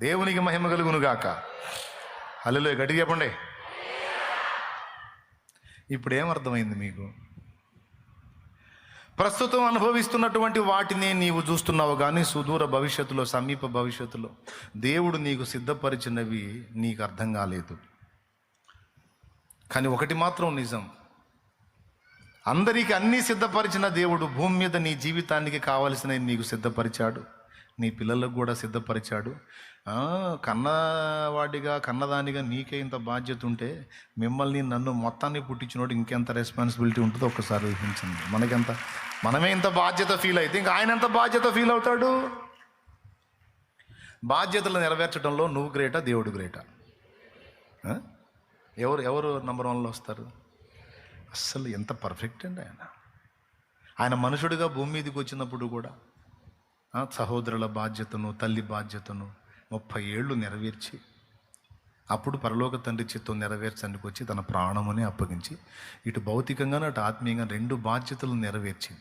దేవునికి మహిమ కలుగునుగాక. హలో గట్టి చెప్పండి. ఇప్పుడు ఏమర్థమైంది మీకు? ప్రస్తుతం అనుభవిస్తున్నటువంటి వాటినే నీవు చూస్తున్నావు కానీ సుదూర భవిష్యత్తులో సమీప భవిష్యత్తులో దేవుడు నీకు సిద్ధపరిచినవి నీకు అర్థం కాలేదు. కానీ ఒకటి మాత్రం నిజం. అందరికీ అన్నీ సిద్ధపరిచిన దేవుడు భూమి మీద నీ జీవితానికి కావలసినవి నీకు సిద్ధపరిచాడు. నీ పిల్లలకు కూడా సిద్ధపరిచాడు. కన్నవాడిగా కన్నదానిగా నీకే ఇంత బాధ్యత ఉంటే మిమ్మల్ని నన్ను మొత్తాన్ని పుట్టించినోడు ఇంకెంత రెస్పాన్సిబిలిటీ ఉంటుందో ఒకసారి ఊహించండి. మనకెంత మనమే ఇంత బాధ్యత ఫీల్ అయితే ఇంకా ఆయన ఎంత బాధ్యత ఫీల్ అవుతాడు? బాధ్యతలు నెరవేర్చడంలో నువ్వు గ్రేటా దేవుడు గ్రేటా ఎవరు ఎవరు నంబర్ వన్లో వస్తారు? అస్సలు ఎంత పర్ఫెక్ట్ అండి ఆయన. ఆయన మనుషుడిగా భూమి మీదకి వచ్చినప్పుడు కూడా సహోదరుల బాధ్యతను తల్లి బాధ్యతను ముప్పై ఏళ్ళు నెరవేర్చి అప్పుడు పరలోక తండ్రి చిత్తం నెరవేర్చడానికి వచ్చి తన ప్రాణముని అప్పగించి ఇటు భౌతికంగా అటు ఆత్మీయంగా రెండు బాధ్యతలు నెరవేర్చింది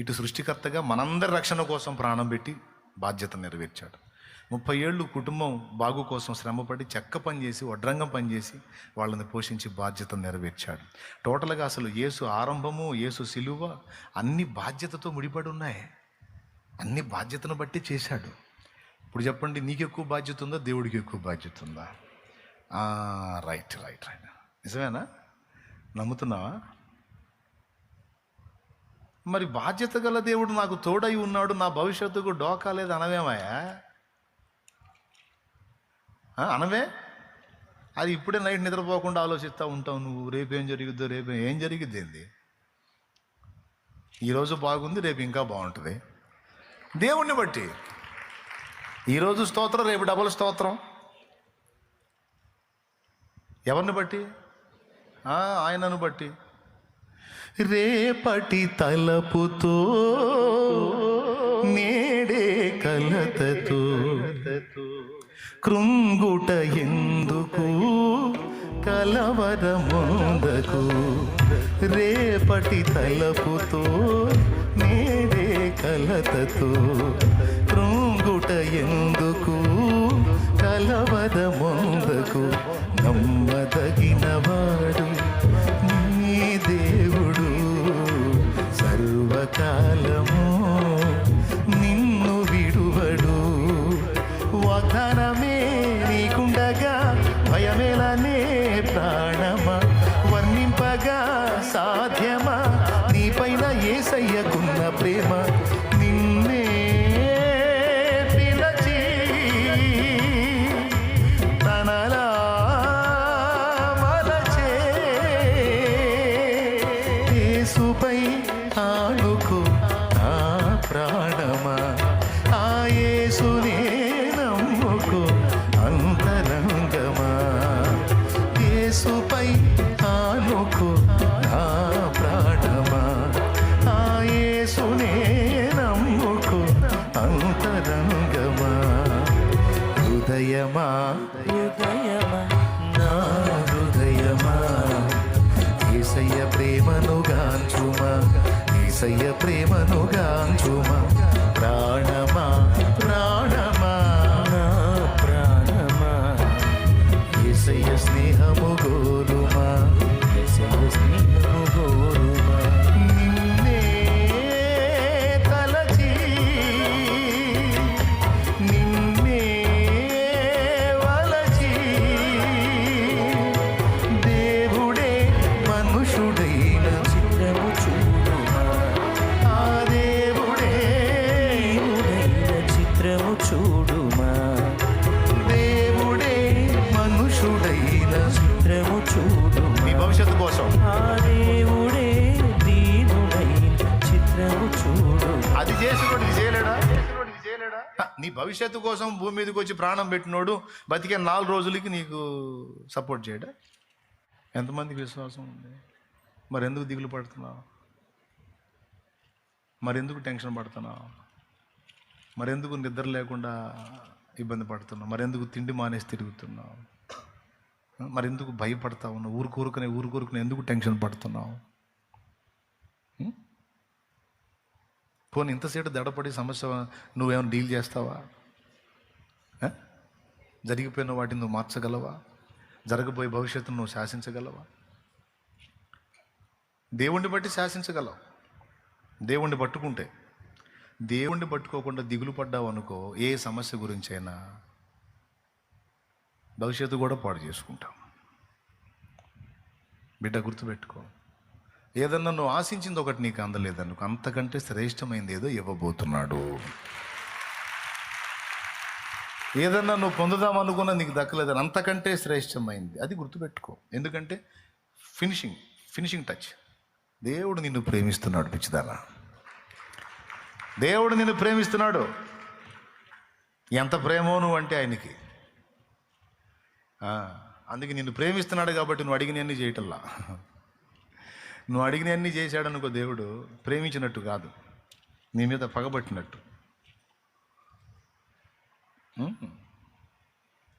ఇటు సృష్టికర్తగా మనందరి రక్షణ కోసం ప్రాణం పెట్టి బాధ్యత నెరవేర్చాడు. ముప్పై ఏళ్ళు కుటుంబం బాగు కోసం శ్రమపడి చెక్క పనిచేసి వడ్రంగం పనిచేసి వాళ్ళని పోషించి బాధ్యత నెరవేర్చాడు. టోటల్గా అసలు యేసు ఆరంభము యేసు సిలువ అన్ని బాధ్యతతో ముడిపడి ఉన్నాయి. అన్ని బాధ్యతను బట్టి చేశాడు. ఇప్పుడు చెప్పండి నీకు ఎక్కువ బాధ్యత ఉందా? దేవుడికి ఎక్కువ బాధ్యత ఉందా? Right right right. నిజమేనా? నమ్ముతున్నావా? మరి బాధ్యత గల దేవుడు నాకు తోడై ఉన్నాడు నా భవిష్యత్తుకు డోకా లేదు అనవేమాయా? అనవే? అది ఇప్పుడే నైట్ నిద్రపోకుండా ఆలోచిస్తూ ఉంటావు నువ్వు. రేపేం జరుగుద్దో రేపు ఏం జరిగిద్ది ఏంది? ఈరోజు బాగుంది రేపు ఇంకా బాగుంటుంది. దేవుణ్ణి బట్టి. ఈరోజు స్తోత్రం రేపు డబుల్ స్తోత్రం. ఎవరిని బట్టి? ఆయనను బట్టి. రేపటి తలపుతో నేడే కలతతో కృంగుట ఎందుకు కలవరముందకు? రేపటి తలపుతో కలతతో కృంగుట ఎందుకు? కలవరముందకు నమ్మదగినవాడు నీ దేవుడు. సర్వకాలము నిన్ను విడువడు. వాగ్దానమే నీకుండగా భయమేలనే ప్రాణమా? వర్ణింపగా సాధ్యమా? నీపైన ఏసయ్యకున్న ప్రేమ ఆనుకో ఆ ప్రాణమా? ఆ యేసునే నమ్ముకో అంతరంగమా? హృదయమా? హృదయమా? నా హృదయమా? ఏసయ్య ప్రేమను గాంచుమా? ఏసయ్య ప్రేమను గాంచుమా? ప్రాణమా నీ భవిష్యత్తు కోసం భూమి మీదకి వచ్చి ప్రాణం పెట్టినోడు బతికే నాలుగు రోజులకి నీకు సపోర్ట్ చేయడా? ఎంతమందికి విశ్వాసం ఉంది? మరి ఎందుకు దిగులు పడుతున్నావు? మరెందుకు టెన్షన్ పడుతున్నావు? మరెందుకు నిద్ర లేకుండా ఇబ్బంది పడుతున్నావు? మరెందుకు తిండి మానేసి తిరుగుతున్నావు? మరెందుకు భయపడతా ఉన్నావు ఊరు కోరుకునే ఊరు కోరుకునే ఎందుకు టెన్షన్ పడుతున్నావు? పోనీ ఇంతసేపు దడపడి సమస్య నువ్వేమైనా డీల్ చేస్తావా? జరిగిపోయిన వాటిని నువ్వు మార్చగలవా? జరగబోయే భవిష్యత్తును నువ్వు శాసించగలవా? దేవుణ్ణి బట్టి శాసించగలవు. దేవుణ్ణి పట్టుకుంటే. దేవుణ్ణి పట్టుకోకుండా దిగులు పడ్డావు అనుకో ఏ సమస్య గురించైనా భవిష్యత్తు కూడా పాడు చేసుకుంటాం. బిడ్డ గుర్తుపెట్టుకో. ఏదన్నా నువ్వు ఆశించింది ఒకటి నీకు అందలేదనుకో అంతకంటే శ్రేష్టమైంది ఏదో ఇవ్వబోతున్నాడు. ఏదన్నా నువ్వు పొందుదాం అనుకున్నా నీకు దక్కలేదని అంతకంటే శ్రేష్టమైంది. అది గుర్తుపెట్టుకో. ఎందుకంటే ఫినిషింగ్ ఫినిషింగ్ టచ్. దేవుడు నిన్ను ప్రేమిస్తున్నాడు పిచ్చిదానా. దేవుడు నిన్ను ప్రేమిస్తున్నాడు. ఎంత ప్రేమో నువ్వు అంటే ఆయనకి. అందుకే నిన్ను ప్రేమిస్తున్నాడు కాబట్టి నువ్వు అడిగినన్నీ చేయటల్లా నువ్వు అడిగినవన్నీ చేశాడు చేశాడనుకో దేవుడు ప్రేమించినట్టు కాదు. నీ మీద పగబట్టినట్టు.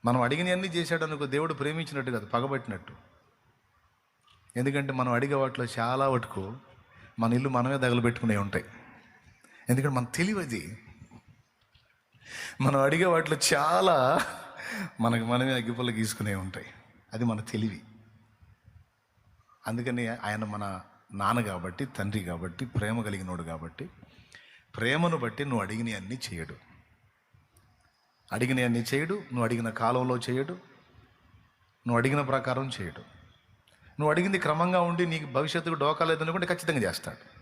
మనం అడిగినవన్నీ చేశాడు అనుకో దేవుడు ప్రేమించినట్టు కాదు పగబట్టినట్టు. ఎందుకంటే మనం అడిగే వాటిలో చాలా వటుకు మన ఇల్లు మనమే తగలబెట్టుకునే ఉంటాయి. ఎందుకంటే మన తెలివది మనం అడిగే వాటిలో చాలా మనకు మనమే అగ్గిపల్ల గీసుకునే ఉంటాయి. అది మన తెలివి. అందుకని ఆయన మన నాన్న కాబట్టి తండ్రి కాబట్టి ప్రేమ కలిగినోడు కాబట్టి ప్రేమను బట్టి నువ్వు అడిగిన అన్నీ చేయడు. అడిగిన అన్నీ చేయడు నువ్వు అడిగిన కాలంలో చేయడు నువ్వు అడిగిన ప్రకారం చేయడు. నువ్వు అడిగింది క్రమంగా ఉండి నీకు భవిష్యత్తుకు డోకా లేదనుకుంటే ఖచ్చితంగా చేస్తాడు.